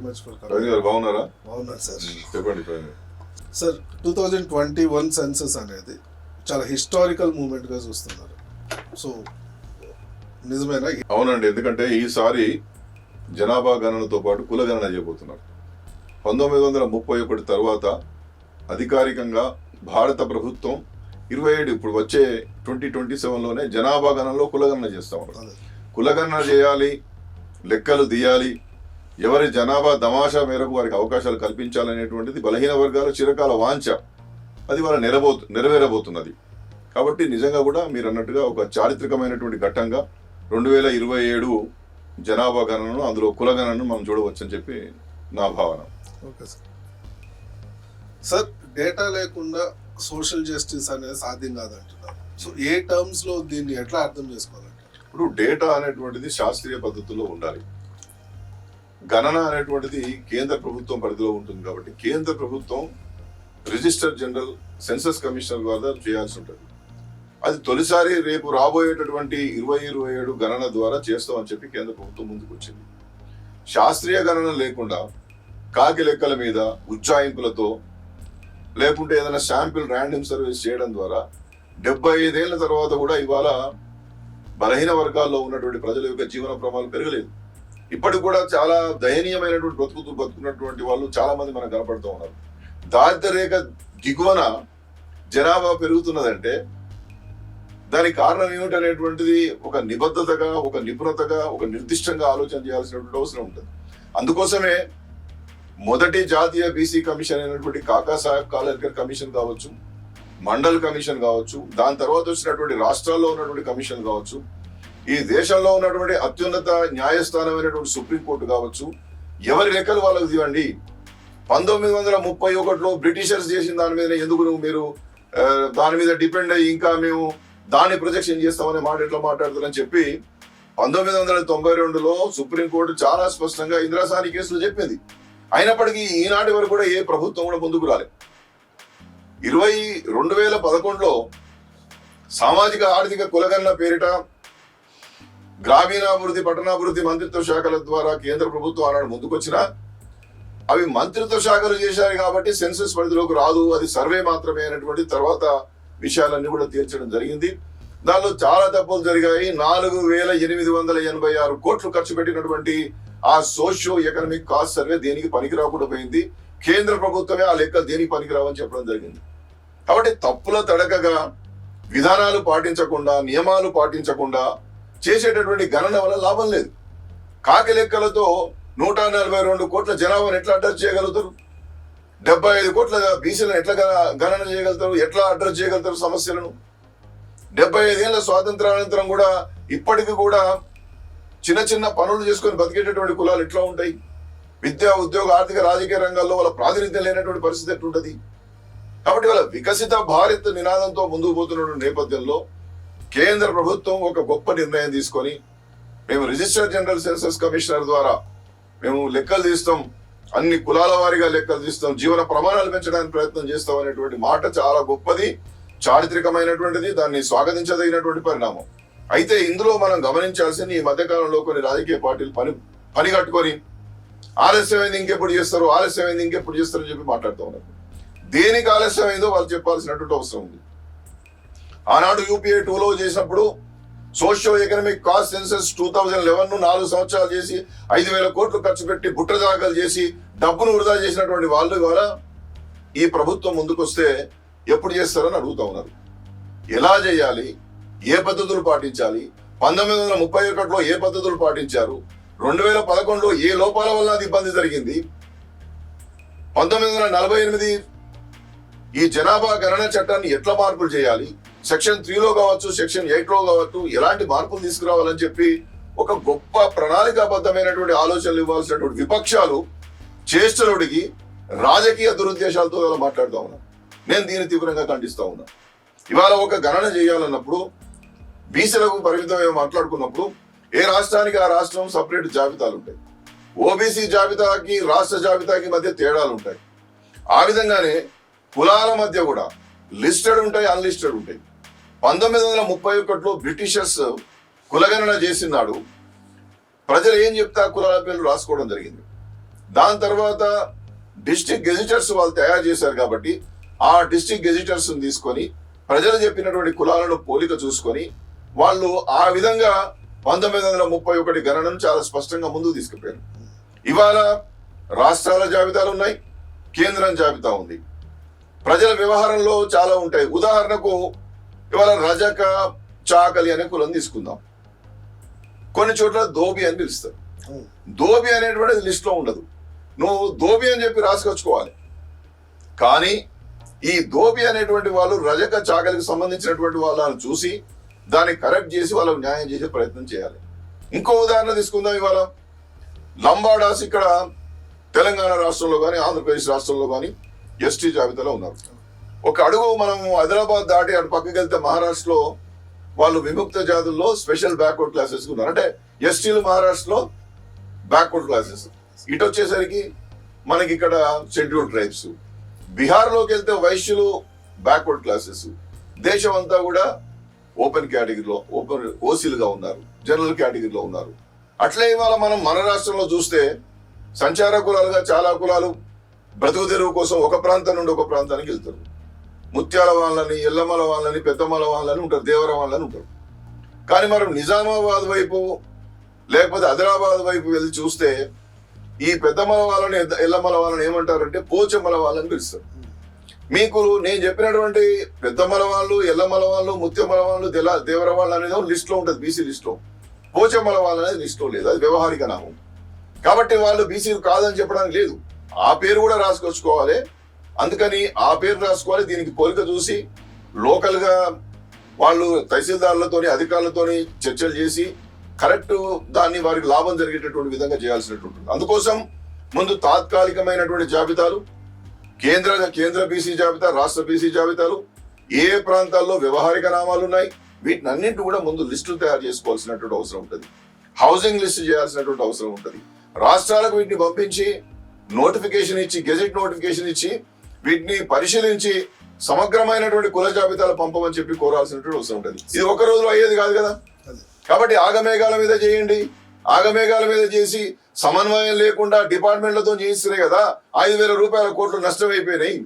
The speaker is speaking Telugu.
వెరీ మచ్ ఫర్ గారు బాగున్నారా? బాగున్నారు సార్. చెప్పండి. Sir two thousand twenty one census అనేది చాలా హిస్టారికల్ మూమెంట్గా చూస్తున్నారు. సో నిజమేనా? అవునండి ఎందుకంటే ఈసారి జనాభా గణనతో పాటు కుల గణన చేయబోతున్నారు. పంతొమ్మిది వందల ముప్పై ఒకటి తర్వాత అధికారికంగా భారత ప్రభుత్వం ఇరవై ఏడు ఇప్పుడు వచ్చే ట్వంటీ ట్వంటీ సెవెన్లోనే జనాభా గణనలో కులగణన చేస్తా కులగణన చేయాలి లెక్కలు తీయాలి ఎవరి జనాభా తమాషా మేరకు వారికి అవకాశాలు కల్పించాలనేటువంటిది బలహీన వర్గాల చిరకాల వాంఛ. అది వాళ్ళ నెరబోతు నెరవేరబోతున్నది. కాబట్టి నిజంగా కూడా మీరు అన్నట్టుగా ఒక చారిత్రకమైనటువంటి ఘట్టంగా రెండు వేల ఇరవై ఏడు జనాభా గణనను అందులో కులగణనను మనం చూడవచ్చని చెప్పి నా భావన. Okay sir. సార్ డేటా లేకుండా సోషల్ జస్టిస్ అనేది సాధ్యం కాదంటున్నారు. సో ఏ టర్మ్స్లో దీన్ని ఎట్లా అర్థం చేసుకోవాలంటే ఇప్పుడు డేటా అనేటువంటిది శాస్త్రీయ పద్ధతుల్లో ఉండాలి. గణన అనేటువంటిది కేంద్ర ప్రభుత్వం పరిధిలో ఉంటుంది కాబట్టి కేంద్ర ప్రభుత్వం రిజిస్టర్ జనరల్ సెన్సస్ కమిషనర్ ద్వారా చేయాల్సి ఉంటుంది. అది తొలిసారి రేపు రాబోయేటటువంటి ఇరవై ఇరవై ఏడు గణన ద్వారా చేస్తామని చెప్పి కేంద్ర ప్రభుత్వం ముందుకు వచ్చింది. శాస్త్రీయ గణన లేకుండా కాకి లెక్కల మీద ఉజ్జాయింపులతో లేకుంటే ఏదైనా శాంపిల్ ర్యాండమ్ సర్వీస్ చేయడం ద్వారా డెబ్బై ఐదేళ్ళ తర్వాత కూడా ఇవాళ బలహీన వర్గాల్లో ఉన్నటువంటి ప్రజల యొక్క జీవన ప్రమాణాలు పెరగలేదు. ఇప్పటికి కూడా చాలా దయనీయమైనటువంటి బ్రతుకుతూ బతుకున్నటువంటి వాళ్ళు చాలా మంది మనకు కనపడుతూ ఉన్నారు. దారిద్ర్య రేఖ దిగువన జనాభా పెరుగుతున్నదంటే దానికి కారణం ఏమిటనేటువంటిది ఒక నిబద్ధతగా ఒక నిపుణతగా ఒక నిర్దిష్టంగా ఆలోచన చేయాల్సినటువంటి అవసరం ఉంటుంది అందుకోసమే మొదటి జాతీయ బీసీ కమిషన్ అయినటువంటి కాకా సాహెబ్ కాలేకర్ కమిషన్ కావచ్చు మండల్ కమిషన్ కావచ్చు దాని తర్వాత వచ్చినటువంటి రాష్ట్రాల్లో ఉన్నటువంటి కమిషన్ కావచ్చు ఈ దేశంలో ఉన్నటువంటి అత్యున్నత న్యాయస్థానమైనటువంటి సుప్రీంకోర్టు కావచ్చు ఎవరి లెక్కలు వాళ్ళకి ఇవ్వండి పంతొమ్మిది వందల ముప్పై ఒకటిలో బ్రిటిషర్స్ చేసిన దాని మీద ఎందుకు నువ్వు మీరు దాని మీద డిపెండ్ అయ్యి ఇంకా మేము దాన్ని ప్రొజెక్షన్ చేస్తామనే మాట ఎట్లా మాట్లాడుతున్నారని చెప్పి పంతొమ్మిది వందల తొంభై రెండులో సుప్రీంకోర్టు చాలా స్పష్టంగా ఇందిరాసాని కేసులో చెప్పింది. అయినప్పటికీ ఈనాటి వరకు కూడా ఏ ప్రభుత్వం కూడా ముందుకు రాలే. ఇరవై రెండు వేల పదకొండులో సామాజిక ఆర్థిక కులగన్న పేరిట గ్రామీణాభివృద్ధి పట్టణాభివృద్ధి మంత్రిత్వ శాఖల ద్వారా కేంద్ర ప్రభుత్వం ఆనాడు ముందుకొచ్చినా అవి మంత్రిత్వ శాఖలు చేశారు కాబట్టి సెన్సస్ పరిధిలోకి రాదు. అది సర్వే మాత్రమే అనేటువంటి తర్వాత విషయాలన్నీ కూడా తీర్చడం జరిగింది. దానిలో చాలా తప్పులు జరిగాయి. నాలుగు వేల ఎనిమిది వందల ఎనభై ఆరు కోట్లు ఖర్చు పెట్టినటువంటి ఆ సోషియో ఎకనామిక్ కాస్ట్ సర్వే దేనికి పనికి రాకుండా పోయింది. కేంద్ర ప్రభుత్వమే ఆ లెక్కలు దేనికి పనికిరావని చెప్పడం జరిగింది. కాబట్టి తప్పుల తడకగా విధానాలు పాటించకుండా నియమాలు పాటించకుండా చేసేటటువంటి గణన వల్ల లాభం లేదు. కాకి లెక్కలతో నూట నలభై రెండు కోట్ల జనాభాను ఎట్లా అడ్రస్ చేయగలుగుతారు? డెబ్బై ఐదు కోట్ల బీసీలను ఎట్లా గణన చేయగలుగుతారు? ఎట్లా అడ్రస్ చేయగలుగుతారు సమస్యలను? డెబ్బై ఐదేళ్ళ స్వాతంత్రానంతరం కూడా ఇప్పటికి కూడా చిన్న చిన్న పనులు చేసుకొని బతికేటటువంటి కులాలు ఎట్లా ఉంటాయి? విద్యా ఉద్యోగ ఆర్థిక రాజకీయ రంగాల్లో వాళ్ళ ప్రాతినిధ్యం లేనటువంటి పరిస్థితి ఎట్లుంటది? కాబట్టి వాళ్ళ వికసిత భారత్ నినాదంతో ముందుకు పోతున్నటువంటి నేపథ్యంలో కేంద్ర ప్రభుత్వం ఒక గొప్ప నిర్ణయం తీసుకొని మేము రిజిస్టర్ జనరల్ సెన్సస్ కమిషనర్ ద్వారా మేము లెక్కలు తీస్తాం అన్ని కులాల వారిగా లెక్కలు తీస్తాం జీవన ప్రమాణాలు పెంచడానికి ప్రయత్నం చేస్తాం అనేటువంటి మాట చాలా గొప్పది చారిత్రకమైనటువంటిది దాన్ని స్వాగతించదగినటువంటి పరిణామం. అయితే ఇందులో మనం గమనించాల్సింది ఈ మధ్యకాలంలో కొన్ని రాజకీయ పార్టీలు పని పని కట్టుకొని ఆలస్యమైంది ఇంకెప్పుడు చేస్తారు ఆలస్యమైంది ఇంకెప్పుడు చేస్తారు అని చెప్పి మాట్లాడుతూ ఉన్నారు. దేనికి ఆలస్యమైందో వాళ్ళు చెప్పాల్సినటువంటి అవసరం ఉంది. ఆనాడు యూపీఏ టూలో చేసినప్పుడు socio economic caste census two thousand లెవెన్ను నాలుగు సంవత్సరాలు చేసి ఐదు వేల కోట్లు ఖర్చు పెట్టి బుట్ట దాఖలు చేసి డబ్బును వృధా చేసినటువంటి వాళ్ళు ద్వారా ఈ ప్రభుత్వం ముందుకొస్తే ఎప్పుడు చేస్తారని అడుగుతా ఉన్నారు. ఎలా చేయాలి? ఏ పద్ధతులు పాటించాలి? పంతొమ్మిది వందల ముప్పై ఒకటిలో ఏ పద్ధతులు పాటించారు? రెండు వేల పదకొండులో ఏ లోపాల వల్ల అది ఇబ్బంది జరిగింది? పంతొమ్మిది వందల నలభై ఎనిమిది ఈ జనాభా గణన చట్టాన్ని ఎట్లా మార్పులు చేయాలి? సెక్షన్ త్రీలో కావచ్చు సెక్షన్ ఎయిట్లో కావచ్చు ఎలాంటి మార్పులు తీసుకురావాలని చెప్పి ఒక గొప్ప ప్రణాళికాబద్ధమైనటువంటి ఆలోచనలు ఇవ్వాల్సినటువంటి విపక్షాలు చేష్టలుడికి రాజకీయ దురుద్దేశాలతో ఇలా మాట్లాడుతూ ఉన్నాను నేను దీన్ని తీవ్రంగా ఖండిస్తూ ఉన్నా. ఇవాళ ఒక గణన చేయాలన్నప్పుడు బీసీలకు పరిమితమే మాట్లాడుకున్నప్పుడు ఏ రాష్ట్రానికి ఆ రాష్ట్రం సపరేట్ జాబితాలు ఉంటాయి. ఓబీసీ జాబితాకి రాష్ట్ర జాబితాకి మధ్య తేడాలు ఉంటాయి. ఆ విధంగానే కులాల మధ్య కూడా లిస్టెడ్ ఉంటాయి అన్లిస్టెడ్ ఉంటాయి. పంతొమ్మిది వందల ముప్పై ఒకటిలో బ్రిటిషర్స్ కులగణన చేసినాడు. ప్రజలు ఏం చెప్తే ఆ కులాల పేర్లు రాసుకోవడం జరిగింది. దాని తర్వాత డిస్టిక్ గెజిటర్స్ వాళ్ళు తయారు చేశారు కాబట్టి ఆ డిస్టిక్ గెజిటర్స్ తీసుకొని ప్రజలు చెప్పినటువంటి కులాలను పోలిక చూసుకొని వాళ్ళు ఆ విధంగా పంతొమ్మిది వందల ముప్పై ఒకటి గణనను చాలా స్పష్టంగా ముందుకు తీసుకుపోయారు. ఇవాళ రాష్ట్రాల జాబితాలు ఉన్నాయి కేంద్రం జాబితా ఉంది. ప్రజల వ్యవహారంలో చాలా ఉంటాయి. ఉదాహరణకు ఇవాళ రజక చాకలి అనే కులం తీసుకుందాం. కొన్ని చోట్ల దోబి అని పిలుస్తారు. దోబి అనేటువంటిది లిస్ట్లో ఉండదు. నువ్వు దోబి అని చెప్పి రాసుకొచ్చుకోవాలి. కానీ ఈ దోబి అనేటువంటి వాళ్ళు రజక చాకలికి సంబంధించినటువంటి వాళ్ళని చూసి దాన్ని కరెక్ట్ చేసి వాళ్ళకు న్యాయం చేసే ప్రయత్నం చేయాలి. ఇంకో ఉదాహరణ తీసుకుందాం ఇవాళ. లంబాడాస్ ఇక్కడ తెలంగాణ రాష్ట్రంలో కానీ ఆంధ్రప్రదేశ్ రాష్ట్రంలో కానీ ఎస్టీ జాబితాలో ఉన్నారు. ఒక అడుగు మనం హైదరాబాద్ దాటి అటు పక్కకి వెళ్తే మహారాష్ట్రలో వాళ్ళు విముక్త జాతుల్లో స్పెషల్ బ్యాక్వర్డ్ క్లాసెస్ ఉన్నారు. అంటే ఎస్టీలు మహారాష్ట్రలో బ్యాక్వర్డ్ క్లాసెస్. ఇటు వచ్చేసరికి మనకి ఇక్కడ షెడ్యూల్ ట్రైబ్స్. బీహార్లోకి వెళ్తే వైశ్యులు బ్యాక్వర్డ్ క్లాసెస్. దేశం అంతా కూడా ఓపెన్ కేటగిరీలో ఓపెన్ ఓసీలుగా ఉన్నారు. జనరల్ కేటగిరీలో ఉన్నారు. అట్లే ఇవాళ మనం మన రాష్ట్రంలో చూస్తే సంచార కులాలుగా చాలా కులాలు బ్రతుకు తెరువు కోసం ఒక ప్రాంతం నుండి ఒక ప్రాంతానికి వెళ్తారు ముత్యాల వాళ్ళని ఎల్లమల వాళ్ళని పెద్దమల వాళ్ళని ఉంటారు దేవర వాళ్ళని ఉంటారు. కానీ మనం నిజామాబాద్ వైపు లేకపోతే ఆదిలాబాద్ వైపు వెళ్ళి చూస్తే ఈ పెద్దమల వాళ్ళని ఎల్లమ్మల ఎల్లమల వాళ్ళని ఏమంటారంటే పోచమల వాళ్ళని పిలుస్తారు. మీకు నేను చెప్పినటువంటి పెద్దమల వాళ్ళు ఎల్లమల వాళ్ళు ముత్యమల వాళ్ళు తెల దేవర వాళ్ళు అనేది లిస్ట్లో ఉంటుంది బీసీ లిస్ట్ పోచమ్మల పోచమల వాళ్ళు అనేది లిస్ట్లో లేదు అది వ్యవహారిక నామం. కాబట్టి వాళ్ళు బీసీలు కాదని చెప్పడానికి లేదు. ఆ పేరు కూడా రాసుకొచ్చుకోవాలి. అందుకని ఆ పేరు రాసుకోవాలి దీనికి పోలిక చూసి లోకల్గా వాళ్ళు తహసీల్దార్లతోని అధికారులతోని చర్చలు చేసి కరెక్ట్ దాన్ని వారికి లాభం జరిగేటటువంటి విధంగా చేయాల్సినటువంటి అందుకోసం ముందు తాత్కాలికమైనటువంటి జాబితాలు కేంద్ర కేంద్ర బీసీ జాబితా రాష్ట్ర బీసీ జాబితాలు ఏ ఏ ప్రాంతాల్లో వ్యవహారిక నామాలు ఉన్నాయి వీటిని అన్నింటి కూడా ముందు లిస్టులు తయారు చేసుకోవాల్సినటువంటి అవసరం ఉంటుంది. హౌసింగ్ లిస్ట్ చేయాల్సినటువంటి అవసరం ఉంటుంది. రాష్ట్రాలకు వీటిని పంపించి నోటిఫికేషన్ ఇచ్చి గెజెట్ నోటిఫికేషన్ ఇచ్చి వీటిని పరిశీలించి సమగ్రమైనటువంటి కుల జాబితాలు పంపమని చెప్పి కోరాల్సినటువంటి అవసరం ఉంటుంది. ఇది ఒక రోజులో అయ్యేది కాదు కదా? కాబట్టి ఆగమేఘాల మీద చేయండి. ఆగమేఘాల మీద చేసి సమన్వయం లేకుండా డిపార్ట్మెంట్లతో చేయిస్తున్నాయి కదా ఐదు వేల రూపాయల కోట్లు నష్టమైపోయినాయి